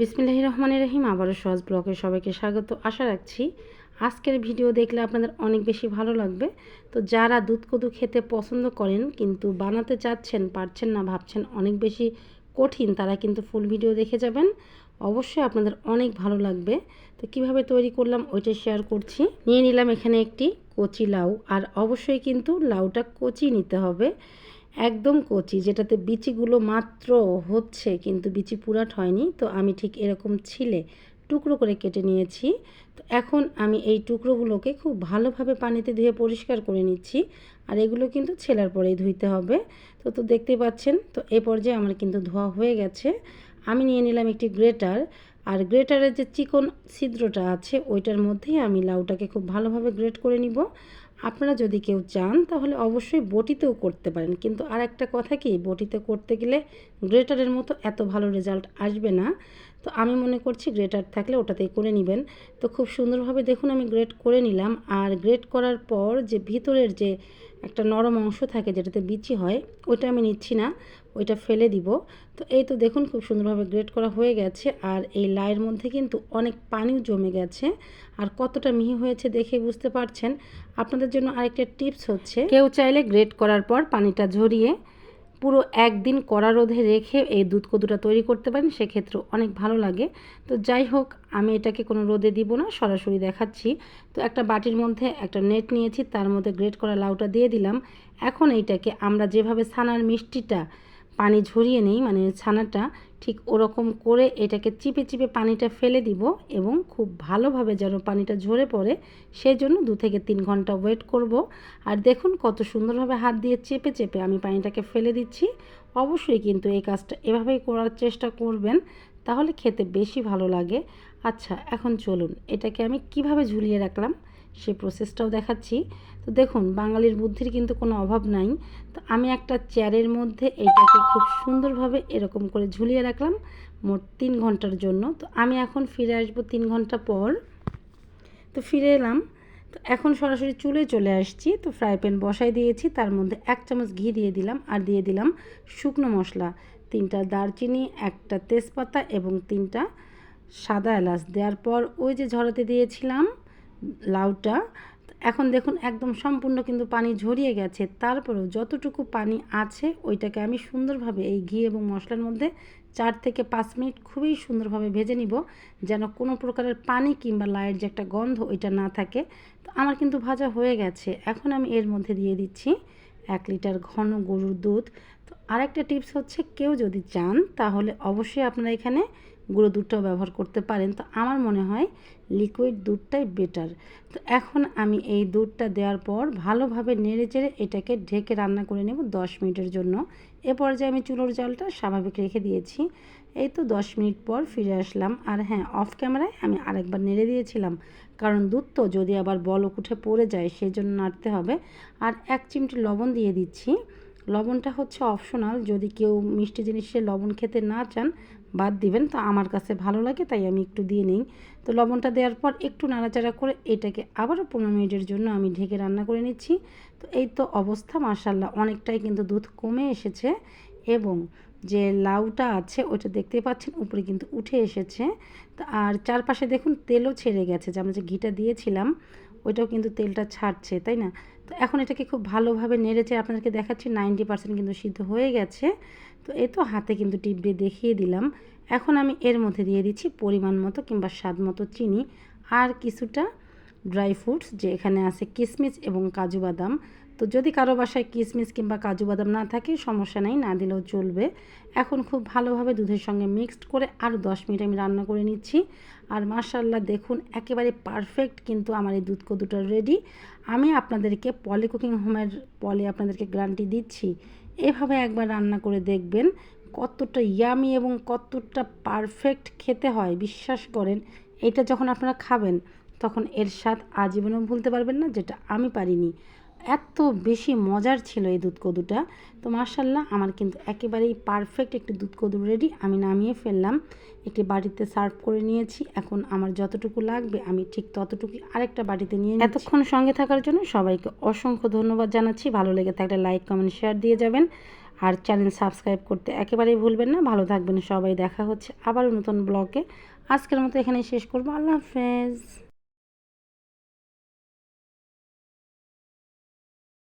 বিসমিল্লাহ রহমান রহিম, আবারও সহজ ব্লগে সবাইকে স্বাগত। আশা রাখছি আজকের ভিডিও দেখলে আপনাদের অনেক বেশি ভালো লাগবে। তো যারা দুধ কদু খেতে পছন্দ করেন কিন্তু বানাতে চাচ্ছেন, পারছেন না, ভাবছেন অনেক বেশি কঠিন, তারা কিন্তু ফুল ভিডিও দেখে যাবেন। অবশ্যই আপনাদের অনেক ভালো লাগবে। তো কীভাবে তৈরি করলাম ওইটা শেয়ার করছি। নিয়ে নিলাম এখানে একটি কচি লাউ, আর অবশ্যই কিন্তু লাউটা কচি নিতে হবে। একদম কচি, যেটাতে বিচিগুলো মাত্র হচ্ছে, কিন্তু বিচি পুরাট হয়নি। তো আমি ঠিক এরকম ছিলে টুকরো করে কেটে নিয়েছি। তো এখন আমি এই টুকরোগুলোকে খুব ভালোভাবে পানিতে ধুয়ে পরিষ্কার করে নিচ্ছি। আর এগুলো কিন্তু ছেলার পরেই ধুইতে হবে। তো তো দেখতে পাচ্ছেন, তো এ পর্যায়ে আমার কিন্তু ধোয়া হয়ে গেছে। আমি নিয়ে নিলাম একটি গ্রেটার। আর গ্রেটারের যে চিকন ছিদ্রটা আছে, ওইটার মধ্যেই আমি লাউটাকে খুব ভালোভাবে গ্রেট করে নিব। আপনারা যদি কেউ চান, তাহলে অবশ্যই বটিতেও করতে পারেন। কিন্তু আর একটা কথা কি, বটিতে করতে গেলে গ্রেটারের মতো এত ভালো রেজাল্ট আসবে না। তো আমি মনে করছি গ্রেটার থাকলে ওটাতেই করে নেবেন। তো খুব সুন্দরভাবে দেখুন আমি গ্রেট করে নিলাম। আর গ্রেট করার পর যে ভিতরের যে একটা নরম অংশ থাকে যেটাতে বিচি হয়, ওইটা আমি নিচ্ছি না, ওইটা ফেলে দিব। তো এই তো দেখুন খুব সুন্দরভাবে গ্রেট করা হয়ে গেছে। আর এই লাইয়ের মধ্যে কিন্তু অনেক পানিও জমে গেছে। আর কতটা মিহি হয়েছে দেখে বুঝতে পারছেন। আপনাদের জন্য আরেকটা টিপস হচ্ছে কেউ চাইলে গ্রেট করার পর পানিটা ঝরিয়ে পুরো একদিন কড়া রোধে রেখে এই দুধ কদুটা তৈরি করতে পারেন সেক্ষেত্রে অনেক ভালো লাগে। তো যাই হোক, আমি এটাকে কোনো রোদে দিব না, সরাসরি দেখাচ্ছি। তো একটা বাটির মধ্যে একটা নেট নিয়েছি, তার মধ্যে গ্রেট করা লাউটা দিয়ে দিলাম। এখন এইটাকে আমরা যেভাবে ছানার মিষ্টিটা পানি ঝরিয়ে নেই মানে ছানাটা ঠিক ওরকম করে এটাকে চিপে চিপে পানিটা ফেলে দিব এবং খুব ভালোভাবে যেন পানিটা ঝরে পড়ে সেই জন্য দু থেকে তিন ঘণ্টা ওয়েট করব। আর দেখুন কত সুন্দরভাবে হাত দিয়ে চেপে চেপে আমি পানিটাকে ফেলে দিচ্ছি। অবশ্যই কিন্তু এই কাজটা এভাবেই করার চেষ্টা করবেন, তাহলে খেতে বেশি ভালো লাগে। আচ্ছা এখন চলুন এটাকে আমি কীভাবে ঝুলিয়ে রাখলাম? সে প্রসেসটাও দেখাচ্ছি। তো দেখুন, বাঙালির বুদ্ধির কিন্তু কোনো অভাব নাই। তো আমি একটা চেয়ারের মধ্যে এইটাকে খুব সুন্দরভাবে এরকম করে ঝুলিয়ে রাখলাম মোট তিন ঘণ্টার জন্য। তো আমি এখন ফিরে আসব তিন ঘণ্টা পর। তো ফিরে এলাম। তো এখন সরাসরি চুলে চলে আসছি। তো ফ্রাই প্যান বসাই দিয়েছি। তার মধ্যে এক চামচ ঘি দিয়ে দিলাম আর দিয়ে দিলাম শুকনো মশলা। তিনটা দারচিনি, একটা তেজপাতা এবং তিনটা সাদা এলাচ। দেওয়ার পর ওই যে ঝরাতে দিয়েছিলাম লাউটা। এখন দেখুন, একদম সম্পূর্ণ কিন্তু পানি ঝরিয়ে গেছে। তারপরেও যতটুকু পানি আছে, ওইটাকে আমি সুন্দরভাবে এই ঘি এবং মশলার মধ্যে চার থেকে পাঁচ মিনিট খুবই সুন্দরভাবে ভেজে নিব, যেন কোনো প্রকারের পানি কিংবা লাইয়ের যে একটা গন্ধ, ওইটা না থাকে। তো আমার কিন্তু ভাজা হয়ে গেছে। এখন আমি এর মধ্যে দিয়ে দিচ্ছি এক লিটার ঘন গরুর দুধ। তো আরেকটা টিপস হচ্ছে, কেউ যদি চান, তাহলে অবশ্যই আপনারা এখানে গুঁড়ো দুধটাও ব্যবহার করতে পারেন। তো আমার মনে হয় লিকুইড দুধটাই বেটার তো এখন আমি এই দুধটা দেওয়ার পর ভালোভাবে নেড়ে চেড়ে এটাকে ঢেকে রান্না করে নেব দশ মিনিটের জন্য। এ পর্যায়ে আমি চুলোর জলটা স্বাভাবিক রেখে দিয়েছি। এই তো দশ মিনিট পর ফিরে আসলাম। আর হ্যাঁ অফ ক্যামেরায় আমি আরেকবার নেড়ে দিয়েছিলাম। কারণ দুধ তো যদি আবার বলক উঠে পড়ে যায় সেই জন্য নাড়তে হবে। আর এক চিমটি লবণ দিয়ে দিচ্ছি। লবণটা হচ্ছে অপশনাল যদি কেউ মিষ্টি জিনিসে লবণ খেতে না চান বাদ দিবেন। তো আমার কাছে ভালো লাগে, তাই আমি একটু দিয়ে নিই। তো লবণটা দেওয়ার পর একটু নাড়াচাড়া করে এটাকে আবারও পনেরো মিনিটের জন্য আমি ঢেকে রান্না করে নিচ্ছি। তো এই তো অবস্থা মার্শাল্লাহ অনেকটাই কিন্তু দুধ কমে এসেছে এবং যে লাউটা আছে ওটা দেখতে পাচ্ছেন, উপরে কিন্তু উঠে এসেছে। আর চারপাশে দেখুন তেলও ছেড়ে গেছে, যে আমরা যে ঘিটা দিয়েছিলাম, ওইটাও কিন্তু তেলটা ছাড়ছে, তাই না? তো এখন এটাকে খুব ভালোভাবে নেড়েছে আপনাদেরকে দেখাচ্ছি নাইনটি পার্সেন্ট কিন্তু সিদ্ধ হয়ে গেছে। তো এ তো হাতে কিন্তু টিপ দিয়ে দেখিয়ে দিলাম। এখন আমি এর মধ্যে দিয়ে দিচ্ছি পরিমাণ মতো কিংবা স্বাদ মতো চিনি আর কিছুটা ড্রাই ফ্রুটস, যে এখানে আছে কিশমিশ এবং কাজু বাদাম। তো যদি কারও বাসায় কিশমিশ কিংবা কাজু বাদাম না থাকে, সমস্যা নেই, না দিলেও চলবে। এখন খুব ভালোভাবে দুধের সঙ্গে মিক্সড করে আরও দশ মিনিট আমি রান্না করে নিচ্ছি। আর মাশাল্লাহ দেখুন, একেবারে পারফেক্ট কিন্তু আমার এই দুধ কদুটা রেডি আমি আপনাদেরকে পলি কুকিং হোমের পলে আপনাদেরকে গ্যারান্টি দিচ্ছি, এভাবে একবার রান্না করে দেখবেন কতটা ইয়ামি এবং কতটা পারফেক্ট খেতে হয়, বিশ্বাস করেন, এটা যখন আপনারা খাবেন, তখন এর স্বাদ আজীবনও ভুলতে পারবেন না, যেটা আমি পারিনি। এত বেশি মজার ছিল এই দুধ কদুটা তো মার্শাল্লাহ আমার কিন্তু একেবারেই পারফেক্ট একটি দুধ কদু রেডি আমি নামিয়ে ফেললাম, একটি বাটিতে সার্ভ করে নিয়েছি। এখন আমার যতটুকু লাগবে, আমি ঠিক ততটুকু আরেকটা বাটিতে নিয়ে এতক্ষণ সঙ্গে থাকার জন্য সবাইকে অসংখ্য ধন্যবাদ জানাচ্ছি। ভালো লেগে থাকলে লাইক কমেন্ট শেয়ার দিয়ে যাবেন। আর চ্যানেল সাবস্ক্রাইব করতে একেবারেই ভুলবেন না। ভালো থাকবেন সবাই। দেখা হচ্ছে আবারও নতুন ব্লগে আজকের মতো এখানে শেষ করব। আল্লাহ হাফেজ।